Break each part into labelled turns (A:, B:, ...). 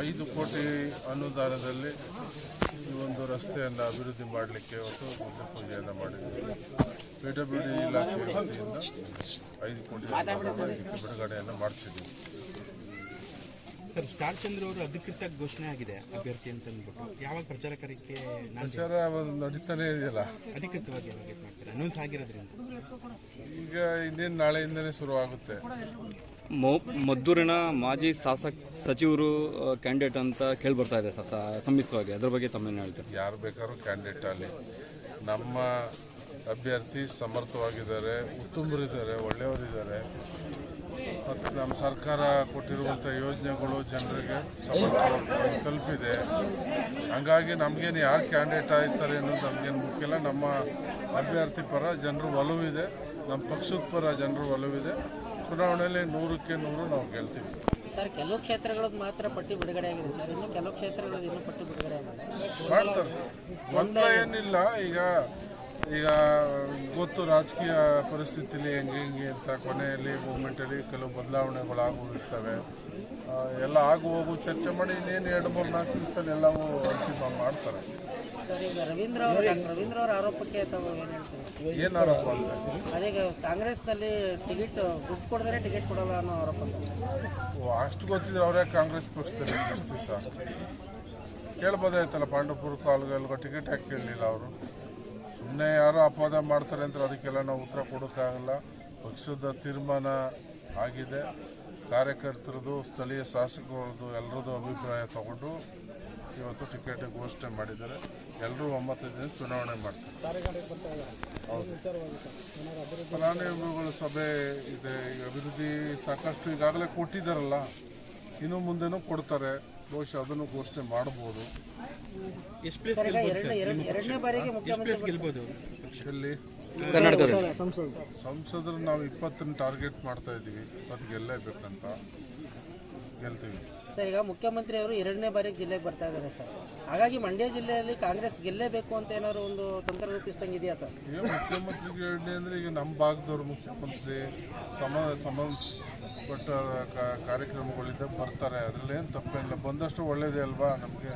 A: ಐದು ಕೋಟಿ ಅನುದಾನದಲ್ಲಿ ಈ ಒಂದು ರಸ್ತೆಯನ್ನು ಅಭಿವೃದ್ಧಿ ಮಾಡಲಿಕ್ಕೆ ಇವತ್ತು ಭೂಮಿ ಪೂಜೆಯನ್ನು ಮಾಡಿದ್ದೀವಿ ಪಿ ಡಬ್ಲ್ಯೂ ಡಿ ಇಲಾಖೆ ವತಿಯಿಂದ ಐದು ಕೋಟಿ ಬಿಡುಗಡೆಯನ್ನು ಮಾಡಿಸಿದ್ದೀವಿ
B: ಸರ್ ಸ್ಟಾರ್ ಚಂದ್ರ ಅವರು ಅಧಿಕೃತ ಘೋಷಣೆ ಆಗಿದೆ ಅಭ್ಯರ್ಥಿ ಅಂತ ಅಂದ್ಬಿಟ್ಟು. ಯಾವಾಗ ಪ್ರಚಾರ ಕಾರ್ಯಕ್ಕೆ ನಾನು
A: ಪ್ರಚಾರ ಒಂದು ನಡೀತಾನೆ ಇದೆಯಲ್ಲ?
B: ಅಧಿಕೃತವಾಗಿ ಯಾವಾಗ ಇದು ಮಾಡ್ತೀರಾ? ಅನೌನ್ಸ್ ಆಗಿರೋದ್ರಿಂದ.
A: ಈಗ ಇನ್ನೇನು ನಾಳೆಯಿಂದನೇ ಶುರುವಾಗುತ್ತೆ.
C: ಮೊ- ಮದ್ದೂರಿನ ಮಾಜಿ ಶಾಸಕ ಸಚಿವರು ಕ್ಯಾಂಡಿಡೇಟ್ ಅಂತ ಕೇಳಿ ಬರ್ತಾ ಇದೆ ಸರ್ ಸಮ್ಮಿಶ್ರವಾಗಿ ಅದ್ರ ಬಗ್ಗೆ ತಮ್ಮೇನು ಹೇಳ್ತಾರೆ?
A: ಯಾರು ಬೇಕಾದ್ರೂ ಕ್ಯಾಂಡಿಡೇಟ್ ಅಲ್ಲಿ. ನಮ್ಮ ಅಭ್ಯರ್ಥಿ ಸಮರ್ಥವಾಗಿದ್ದಾರೆ ಉತ್ತುಂಬರಿದ್ದಾರೆ ಒಳ್ಳೆಯವರಿದ್ದಾರೆ. ಮತ್ತು ನಮ್ಮ ಸರ್ಕಾರ ಕೊಟ್ಟಿರುವಂಥ ಯೋಜನೆಗಳು ಜನರಿಗೆ ಸಮರ್ಥವಾಗಿ ತಲುಪಿದೆ. ಹಾಗಾಗಿ ನಮಗೇನು ಯಾರು ಕ್ಯಾಂಡಿಡೇಟ್ ಆಗ್ತಾರೆ ಅನ್ನೋದು ನಮಗೇನು ಮುಖ್ಯ ಇಲ್ಲ. ನಮ್ಮ ಅಭ್ಯರ್ಥಿ ಪರ ಜನರು ಒಲವಿದೆ. ನಮ್ಮ ಪಕ್ಷದ ಪರ ಜನರು ಒಲವಿದೆ. ಚುನಾವಣೆಯಲ್ಲಿ ನೂರಕ್ಕೆ ನೂರು ನಾವು ಗೆಲ್ತೀವಿ.
D: ಸರ್ ಕೆಲವು ಕ್ಷೇತ್ರಗಳದ್ದು ಮಾತ್ರ ಪಟ್ಟಿ ಬಿಡುಗಡೆ ಆಗಿದೆ ಸರ್. ಇನ್ನು ಕೆಲವು ಕ್ಷೇತ್ರಗಳದ್ದು ಇನ್ನೂ ಪಟ್ಟಿ ಬಿಡುಗಡೆ ಆಗಿದೆ.
A: ಮಾಡ್ತಾರೆ. ಒಂದ ಏನಿಲ್ಲ. ಈಗ ಈಗ ಗೊತ್ತು ರಾಜಕೀಯ ಪರಿಸ್ಥಿತಿಲಿ ಹೆಂಗೆ ಹೆಂಗೆ ಅಂತ ಕೊನೆಯಲ್ಲಿ ಮೂಮೆಂಟಲ್ಲಿ ಕೆಲವು ಬದಲಾವಣೆಗಳು ಆಗುತ್ತವೆ ಎಲ್ಲ ಆಗು ಹೋಗು ಚರ್ಚೆ ಮಾಡಿ ಇನ್ನೇನು ಎರಡು ಮೂರು ನಾಲ್ಕು ದಿವಸದಲ್ಲಿ ಎಲ್ಲವೂ ಅಂತಿಮ ಮಾಡ್ತಾರೆ.
D: ರವೀಂದ್ರ ರವೀಂದ್ರ ಅವರ ಆರೋಪಕ್ಕೆ ಏನು
A: ಆರೋಪ ಅಂತ?
D: ಅದೇ ಈಗ ಕಾಂಗ್ರೆಸ್ನಲ್ಲಿ ಟಿಕೆಟ್ ದುಡ್ಡು ಕೊಡಿದ್ರೆ ಟಿಕೆಟ್ ಕೊಡಲ್ಲ ಅನ್ನೋ ಆರೋಪ
A: ಅಷ್ಟು ಗೊತ್ತಿದ್ರೆ ಅವರೇ ಕಾಂಗ್ರೆಸ್ ಪಕ್ಷದಲ್ಲಿ ಎಷ್ಟು ದಿವಸ ಕೇಳ್ಬೋದಾಯ್ತಲ್ಲ ಪಾಂಡವಪುರ ಕಾಲ್ಗಲ್ಗ ಟಿಕೆಟ್ ಯಾಕೆ ಕೇಳಲಿಲ್ಲ ಅವರು? ಸುಮ್ಮನೆ ಯಾರೋ ಅಪವಾದ ಮಾಡ್ತಾರೆ ಅಂತ ಅದಕ್ಕೆಲ್ಲ ನಾವು ಉತ್ತರ ಕೊಡೋಕ್ಕಾಗಲ್ಲ. ಪಕ್ಷದ ತೀರ್ಮಾನ ಆಗಿದೆ. ಕಾರ್ಯಕರ್ತರದು ಸ್ಥಳೀಯ ಶಾಸಕರದ್ದು ಎಲ್ಲರದ್ದು ಅಭಿಪ್ರಾಯ ತಗೊಂಡು ಇವತ್ತು ಟಿಕೆಟ್ ಘೋಷಣೆ ಮಾಡಿದ್ದಾರೆ. ಎಲ್ಲರೂ ಒಮ್ಮತದಿಂದ ಚುನಾವಣೆ ಮಾಡ್ತಾರೆ. ಹೌದು. ಫಲಾನುಭವಿಗಳ ಸಭೆ ಇದೆ. ಅಭಿವೃದ್ಧಿ ಸಾಕಷ್ಟು ಈಗಾಗಲೇ ಕೊಟ್ಟಿದ್ದಾರಲ್ಲ. ಇನ್ನು ಮುಂದೆನೂ ಕೊಡ್ತಾರೆ. ಬಹುಶಃ ಅದನ್ನು ಘೋಷಣೆ ಮಾಡ್ಬೋದು.
B: ಎಷ್ಟು ಪ್ಲೇಸ್
D: ಎರಡನೇ ಎರಡು ಎರಡನೇ ಬಾರಿಗೆ
B: ಗೆಲ್ಬೋದು
A: ಎಲ್ಲಿ? ಸಂಸದರು. ನಾವು ಇಪ್ಪತ್ತನ್ನು ಟಾರ್ಗೆಟ್ ಮಾಡ್ತಾ ಇದ್ದೀವಿ. ಅದು ಗೆಲ್ಲೇಬೇಕಂತ ಗೆಲ್ತೀವಿ.
D: ಸರ್ ಈಗ ಮುಖ್ಯಮಂತ್ರಿ ಅವರು ಎರಡನೇ ಬಾರಿಗೆ ಜಿಲ್ಲೆಗೆ ಬರ್ತಾ ಇದ್ದಾರೆ ಸರ್. ಹಾಗಾಗಿ ಮಂಡ್ಯ ಜಿಲ್ಲೆಯಲ್ಲಿ ಕಾಂಗ್ರೆಸ್ ಗೆಲ್ಲೇಬೇಕು ಅಂತ ಏನಾದ್ರು ಒಂದು ತಂತ್ರ ರೂಪಿಸ್ದಂಗೆ ಇದೆಯಾ ಸರ್?
A: ಮುಖ್ಯಮಂತ್ರಿ ಮುಖ್ಯಮಂತ್ರಿಗೆ ಹೇಳಿ ಅಂದರೆ ಈಗ ನಮ್ಮ ಭಾಗದವ್ರು ಮುಖ್ಯಮಂತ್ರಿ ಸಮ ಸಂಬಂಧಪಟ್ಟ ಕಾ- ಕಾರ್ಯಕ್ರಮಗಳಿದ್ದ ಬರ್ತಾರೆ. ಅದರಲ್ಲಿ ಏನು ತಪ್ಪೇನಿಲ್ಲ. ಬಂದಷ್ಟು ಒಳ್ಳೆಯದೇ ಅಲ್ವಾ? ನಮಗೆ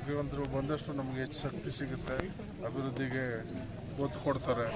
A: ಮುಖ್ಯಮಂತ್ರಿಗಳು ಬಂದಷ್ಟು ನಮಗೆ ಹೆಚ್ಚು ಶಕ್ತಿ ಸಿಗುತ್ತೆ. ಅಭಿವೃದ್ಧಿಗೆ ಒತ್ತು ಕೊಡ್ತಾರೆ.